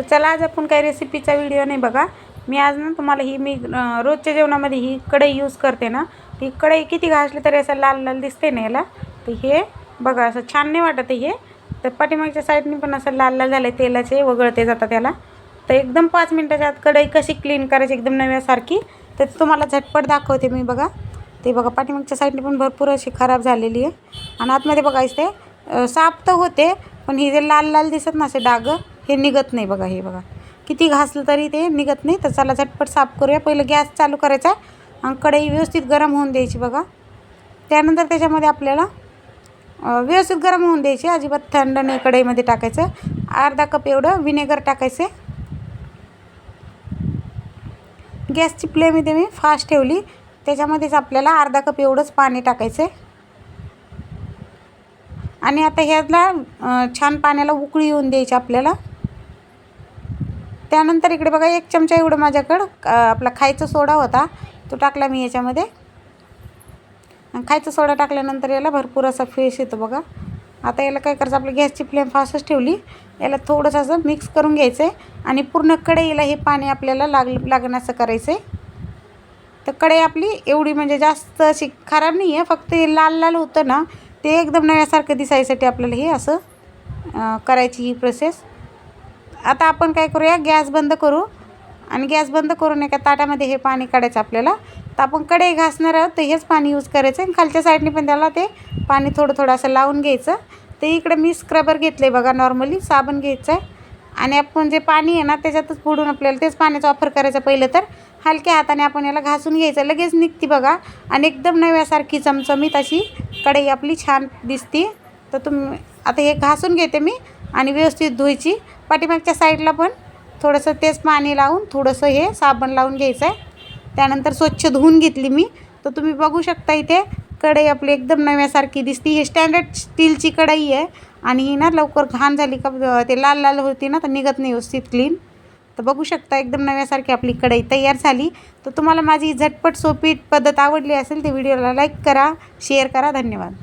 तर चला आज आपण काही रेसिपीचा व्हिडिओ नाही बघा. मी आज ना तुम्हाला ही मी रोजच्या जेवणामध्ये ही कढई यूज करते ना. ती कढई किती घासली तरी असं लाल लाल दिसते ना याला. तर हे बघा असं छान नाही वाटत आहे हे. तर पाठीमागच्या साईडने पण असं लाल लाल झालं तेलाचे वगळते जातात त्याला तर एकदम पाच मिनटाच्या आत कढई कशी क्लीन करायची एकदम नव्यासारखी तर तुम्हाला झटपट दाखवते मी बघा. ते बघा पाठीमागच्या साईडने पण भरपूर अशी खराब झालेली आहे. आणि आतमध्ये बघायचं ते साफ तर होते पण ही जे लाल लाल दिसत ना असे डाग हे निघत नाही बघा हे बघा. किती घासलं तरी ते निघत नाही. तर चला झटपट साफ करूया. पहिलं गॅस चालू करायचा आणि कढई व्यवस्थित गरम होऊन द्यायची बघा. त्यानंतर त्याच्यामध्ये आपल्याला व्यवस्थित गरम होऊन द्यायची. अजिबात थंड नाही कढईमध्ये टाकायचं. अर्धा कप एवढं विनेगर टाकायचे. गॅसची फ्लेम इथे मी फास्ट ठेवली. त्याच्यामध्येच आपल्याला अर्धा कप एवढंच पाणी टाकायचं आहे आणि आता ह्याला छान पाण्याला उकळी येऊन द्यायची आपल्याला. त्यानंतर इकडे बघा एक चमचा एवढं माझ्याकडं आपला खायचा सोडा होता. तो टाकला मी याच्यामध्ये. खायचा सोडा टाकल्यानंतर याला भरपूर असा फ्रेश येतो बघा. आता याला काय करायचं आपली गॅसची फ्लेम फास्टच ठेवली. याला थोडंसं असं मिक्स करून घ्यायचं आहे आणि पूर्ण कढईला हे पाणी आपल्याला लाग लागण्याचं करायचं आहे तर कढई आपली एवढी म्हणजे जास्त अशी खराब नाही आहे फक्त हे लाल लाल होतं ना ते एकदम नव्यासारखं दिसायसाठी आपल्याला हे असं करायची ही प्रोसेस आता आपण काय करूया गॅस बंद करू. आणि गॅस बंद करून एका ताटामध्ये हे पाणी काढायचं आपल्याला. तर आपण कढई घासणार आहोत तर हेच पाणी यूज करायचं. आणि खालच्या साईडने पण त्याला ते पाणी थोडं थोडं असं लावून घ्यायचं. ते इकडे मी स्क्रबर घेतलं आहे बघा नॉर्मली साबण घ्यायचं आहे आणि आपण जे पाणी आहे ना त्याच्यातच बुडून आपल्याला तेच पाण्याचा वापर करायचा पहिलं तर. हलक्या हाताने आपण याला घासून घ्यायचं. लगेच निघते बघा. आणि एकदम नव्यासारखी चमचमीत अशी कढई आपली छान दिसते. तर तुम्ही आता हे घासून घेते मी. आणि व्यवस्थित धुवायची पाठीमागच्या साईडला पण थोडंसं तेच पाणी लावून थोडंसं हे साबण लावून घ्यायचं आहे. त्यानंतर स्वच्छ धुवून घेतली मी. तर तुम्ही बघू शकता इथे कढई आपली एकदम नव्यासारखी दिसती. ही स्टँडर्ड स्टीलची कढई आहे. आणि ही ना लवकर घाण झाली का ते लाल लाल होती ना तर निघत नाही व्यवस्थित क्लीन तर बघू शकता एकदम नव्यासारखी आपली कढई तयार झाली. तर तुम्हाला माझी झटपट सोपी पद्धत आवडली असेल तर व्हिडिओला लाईक करा शेअर करा. धन्यवाद.